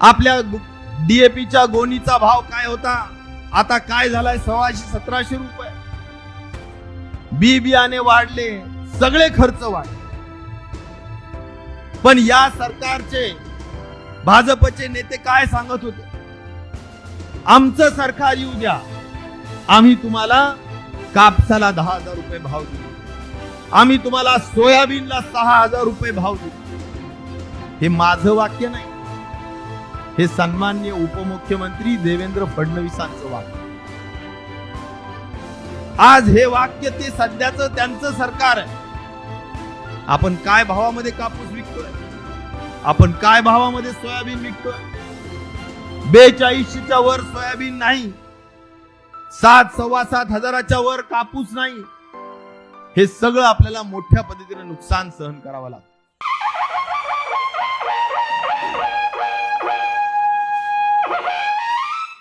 आपल्या डीएपीच्या गोणीचा भाव काय होता? आता काय झालाय? सव्वाशे सतराशे रुपये. बी बियाणे वाढले सगळे खर्च वाढले. पण या सरकारचे भाजपचे नेते काय सांगत होते? आमचं सरकार येऊ द्या. आम्ही तुम्हाला कापसाला दहा हजार रुपये भाव देऊ. आम्ही तुम्हाला सोयाबीनला सहा हजार रुपये भाव देऊ. हे माझं वाक्य नाही. हे सन्मान्य उपमुख्यमंत्री देवेंद्र फडणवीसांचं वाक्य. आज हे वाक्य ते सध्याचं त्यांचं सरकार आहे. आपण काय भावामध्ये कापूस विकतोय? आपण काय भावामध्ये सोयाबीन विकतोय? बेचाळीसच्या वर सोयाबीन नाही. सात सव्वा सात हजाराच्या वर कापूस नाही. हे सगळं आपल्याला मोठ्या पद्धतीने नुकसान सहन करावं लागतं.